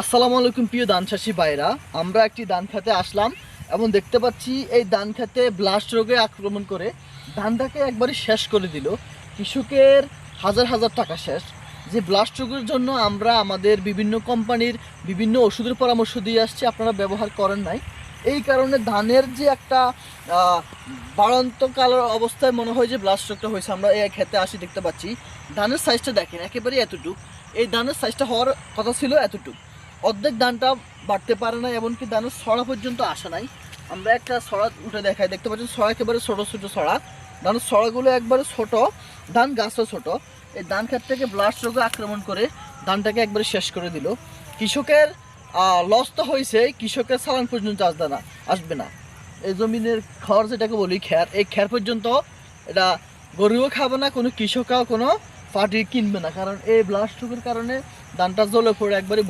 আসসালামু আলাইকুম প্রিয় ধান চাষি ভাইরা, আমরা একটি ধান খেতে আসলাম এবং দেখতে পাচ্ছি এই ধান খেতে ব্লাস্ট রোগে আক্রমণ করে। ধানটাকে একবারে শেষ করে দিল। কৃষকের হাজার হাজার টাকা শেষ। যে ব্লাস্ট রোগের জন্য আমরা আমাদের বিভিন্ন কোম্পানির বিভিন্ন ওষুধের পরামর্শ দিয়ে আসছি, আপনারা ব্যবহার করেন নাই। এই কারণে ধানের যে একটা বাড়ন্তকাল অবস্থায় মনে হয় যে ব্লাস্ট রোগটা হয়েছে, আমরা এই খেতে আসি দেখতে পাচ্ছি। ধানের সাইজটা দেখেন, একেবারেই এতটুক। এই ধানের সাইজটা হওয়ার কথা ছিল এতটুক। অর্ধেক ধানটা বাড়তে পারে না, এমনকি ধানের সড়া পর্যন্ত আসে নাই। আমরা একটা ছড়া উঠে দেখাই, দেখতে পাচ্ছেন ছড়া একেবারে ছোট ছোট ছড়া। ধানের সড়াগুলো একবারে ছোট, ধান গাছও ছোট। এই ধান ক্ষেত থেকে ব্লাস্ট রোগে আক্রমণ করে ধানটাকে একবারে শেষ করে দিল। কৃষকের লস তো হয়েছে, কৃষকের সালান পর্যন্ত আসবে না আসবে না। এই জমিনের খড় যেটাকে বলি খ্যার এই খ্যার পর্যন্ত এটা গরুও খাবে না, কোনো কৃষকও কোনো পার্টি কিনবে না, কারণ এই ব্লাস্ট রোগের কারণে ধানটা জলে পড়ে একবারে